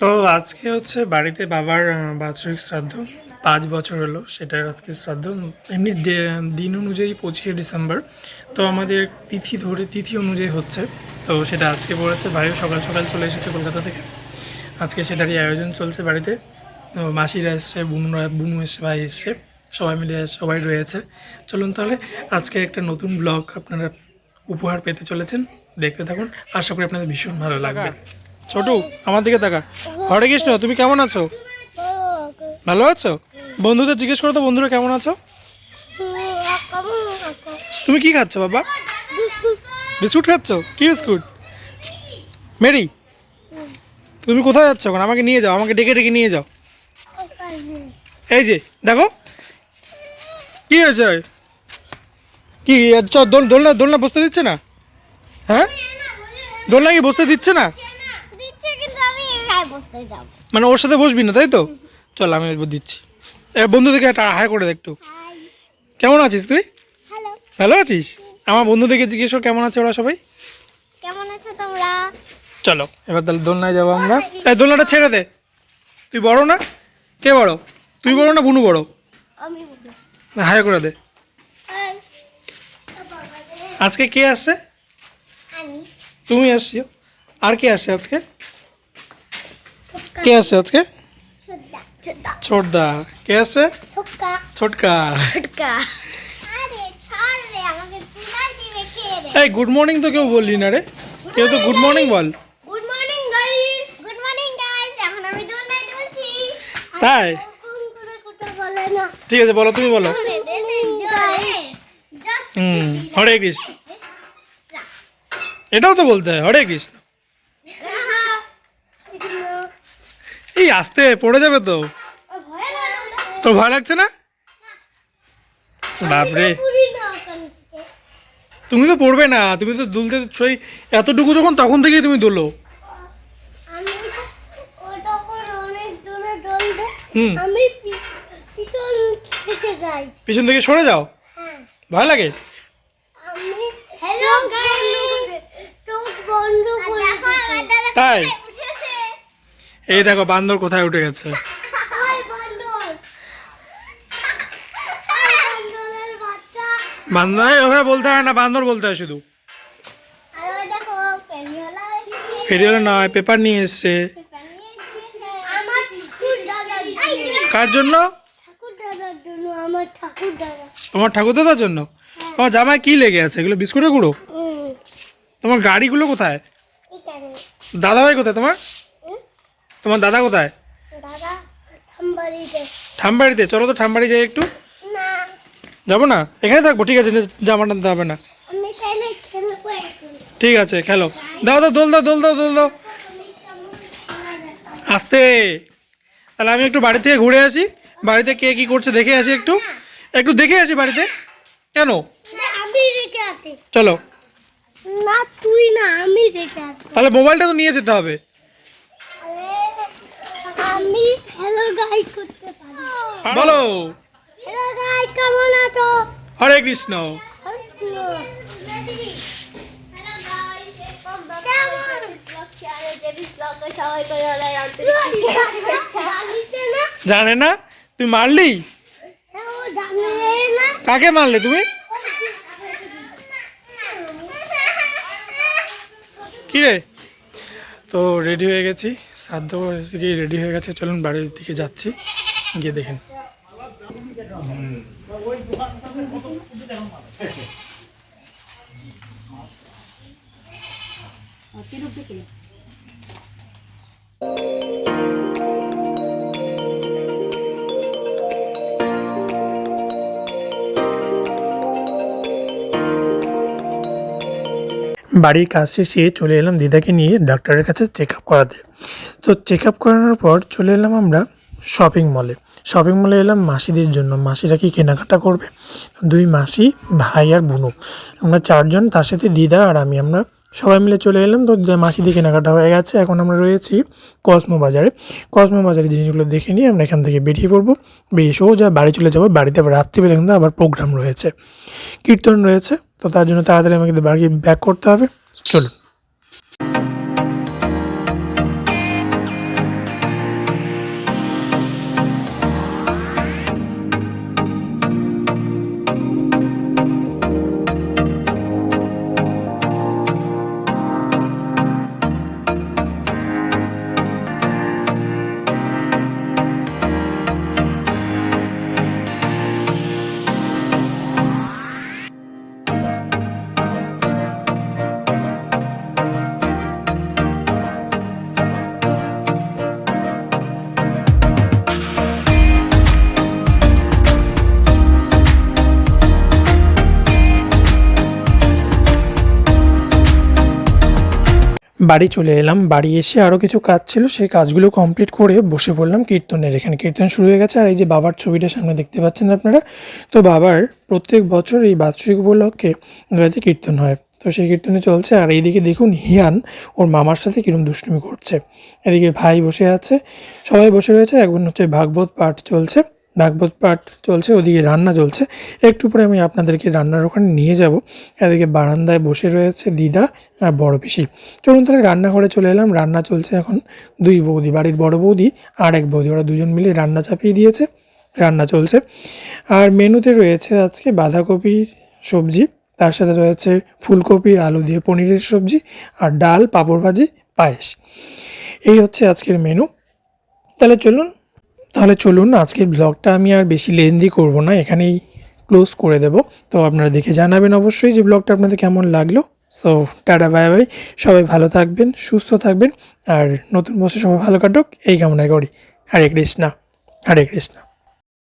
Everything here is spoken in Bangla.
তো আজকে হচ্ছে বাড়িতে বাবার বাৎসরিক শ্রাদ্ধ। পাঁচ বছর হলো সেটার আজকে শ্রাদ্ধ। এমনি দিন অনুযায়ী পঁচিশে ডিসেম্বর। তো আমাদের তিথি ধরে, তিথি অনুযায়ী হচ্ছে। তো সেটা আজকে পড়েছে। ভাইও সকাল সকাল চলে এসেছে কলকাতা থেকে। আজকে সেটারই আয়োজন চলছে বাড়িতে। তো মাসিরা এসছে বুনুরা বুনু এসছে ভাই এসছে। সবাই মিলে, সবাই রয়েছে। চলুন তাহলে আজকে একটা নতুন ব্লগ আপনারা উপহার পেতে চলেছেন। দেখতে থাকুন। আশা করি আপনাদের ভীষণ ভালো লাগবে। ছোটু, আমার দিকে তাকা। হরে কৃষ্ণ, তুমি কেমন আছো? ভালো আছো? বন্ধুদের জিজ্ঞেস করো তো, বন্ধুরা কেমন আছো? তুমি কি খাচ্ছ, বাবা? বিস্কুট খাচ্ছ? কি বিস্কুট? মেরি, তুমি কোথায় যাচ্ছ এখন? আমাকে নিয়ে যাও, আমাকে ডেকে ডেকে নিয়ে যাও। এই যে, দেখো। কি হয়েছে? কি চ দোল, দোলনা দোলনা বসতে দিচ্ছে না? হ্যাঁ? দোলনা কি বসতে দিচ্ছে না দিচ্ছে কিন্তু আমি একাই বসতে যাব মানে ওর সাথে বসবি না তাই তো? চল আমি একবার দিচ্ছি। এ বন্ধুদেরকে একটা হাই করে দে একটু। কেমন আছিস তুই? ভালো। আছিস? আমার বন্ধুদেরকে জিজ্ঞেস কর কেমন আছে ওরা সবাই? কেমন আছো তোমরা? চলো এবার তাহলে দোলনায় যাব আমরা। এই দোলনাটা ছেড়ে দে। তুই বড় না? কে বড়? তুই বড় না বুনু বড়? হাই করে দে। আজকে কে আসছে? তুমি আসছো। আর কে আসছে আজকে? কে আসছে আজকে? ছোটদা কে আসছে ছোটকা। ছোটকা। ছোটকা। আরে ছাড় রে আমাকে তুলার দিবে কে রে? এই গুড মর্নিং তো কেউ বললি না রে। কেউ তো গুড মর্নিং বল। Good morning guys good morning guys এখন আমি দোলনায় দুলছি তাই? ফোন করে কথা বলে না। ঠিক আছে বলো তুমি বলো। হুম হরে কৃষ্ণ। এটাও তো বলতে হয় হরে কৃষ্ণ। এই আসতে পড়ে যাবে তো। তোর ভয় লাগছে না? বাপরে। তুমি তো পড়বে না তুমি তো দুলতে সেই এতটুকু যখন তখন থেকেই তুমি দুলো। আমি পিছন থেকে সরে যাও। ভয় লাগে? তাই? এই দেখো বান্দর কোথায় উঠে গেছে? বান্দর। ওখানে বলতে হয় না বান্দর বলতে হয় শুধু। ফেরিওয়ালা নয় পেপার নিয়ে এসছে। কার জন্য? তোমার ঠাকুর দাদার জন্য? তোমার জামায় কি লেগে আছে? এগুলো বিস্কুটের গুঁড়ো? তোমার গাড়িগুলো কোথায়? এখানে। দাদা ভাই কোথায় তোমার? তোমার দাদা কোথায়? দাদা ঠামবাড়িতে চলো তো ঠামবাড়ি যাই একটু। না। যাব না? এখানে থাকব ঠিক আছে নে- জামাটা নিতে হবে না। আমি চাইলে খেলব ঠিক আছে খেলো। দাও দাও দোল দাও দোল দাও দোল দাও। আসতে। তাহলে আমি একটু বাড়ি থেকে ঘুরে আসি। বাড়িতে কে কি করছে দেখে আসি একটু। একটু দেখে আসি বাড়িতে। কেন? চলো। না তুই না আমি তাহলে মোবাইলটা তো নিয়ে যেতে হবে। আমি হ্যালো গাই করতে পারি। বলো। হ্যালো গাই কেমন আছো? হরে কৃষ্ণ। জানে না? তুই মারলি? কাকে মারলে তুমি? কি রে? তো রেডি হয়ে গেছি। শ্রাদ্ধ রেডি হয়ে গেছে। চলুন বাড়ির দিকে যাচ্ছি। গিয়ে দেখেন। বাড়ির কাজ শেষে চলে এলাম দিদাকে নিয়ে ডাক্তারের কাছে চেক আপ করাতে। তো চেক আপ করানোর পর চলে এলাম আমরা শপিং মলে শপিং মলে এলাম মাসিদের জন্য। মাসিরা কি কেনাকাটা করবে? দুই মাসি, ভাই আর বুনু। আমরা চারজন, তার সাথে দিদা আর আমি। আমরা সবাই মিলে চলে এলাম। তো দে- মাসিদের কেনাকাটা হয়ে গেছে। এখন আমরা রয়েছি কসমো বাজারে। কসমো বাজারে জিনিসগুলো দেখে নিয়ে আমরা এখান থেকে বেরিয়ে পড়ব। বেরিয়ে সোজা বাড়ি চলে যাব। বাড়িতে আবার রাত্রিবেলা কিন্তু আবার প্রোগ্রাম রয়েছে। কীর্তন রয়েছে। তো তার জন্য তাড়াতাড়ি আমাকে বাকি ব্যাক করতে হবে। চলুন। বাড়ি চলে এলাম। বাড়ি এসে আরও কিছু কাজ ছিল, সেই কাজগুলো কমপ্লিট করে বসে পড়লাম কীর্তনের। এখানে কীর্তন শুরু হয়ে গেছে, আর এই যে বাবার ছবিটা সামনে দেখতে পাচ্ছেন আপনারা, তো বাবার প্রত্যেক বছর এই বাৎসরিক উপলক্ষে রাতে কীর্তন হয়। তো সেই কীর্তনে চলছে, আর এইদিকে দেখুন হিয়ান, ওর মামার সাথে কিরম দুষ্টুমি করছে। এদিকে ভাই বসে আছে, সবাই বসে রয়েছে এখন হচ্ছে ভাগবত পাঠ চলছে। ভাগবত পাঠ চলছে, ওদিকে রান্না চলছে। একটু পরে আমি আপনাদেরকে রান্নার ওখানে নিয়ে যাব। এদিকে বারান্দায় বসে রয়েছে দিদা আর বড় পিসি। চলুন তাহলে রান্নাঘরে চলে এলাম। রান্না চলছে এখন দুই বৌদি, বাড়ির বড় বৌদি আর এক বৌদি। ওরা দুজন মিলে রান্না চাপিয়ে দিয়েছে, রান্না চলছে। আর মেনুতে রয়েছে আজকে বাঁধাকপি সবজি, তার সাথে রয়েছে ফুলকপি, আলু দিয়ে পনিরের সবজি আর ডাল, পাঁপড় ভাজি, পায়েস। এই হচ্ছে আজকের মেনু। তাহলে চলুন তাহলে চলুন, আজকের ব্লগটা আমি আর বেশি লেন্দি করব না, এখানেই ক্লোজ করে দেব। তো আপনারা দেখে জানাবেন অবশ্যই যে ব্লগটা আপনাদের কেমন লাগল। সো টাটা বাই বাই সবাই ভালো থাকবেন, সুস্থ থাকবেন, আর নতুন বছর সবাই ভালো কাটুক, এই কামনা করি। হরে কৃষ্ণা হরে কৃষ্ণা।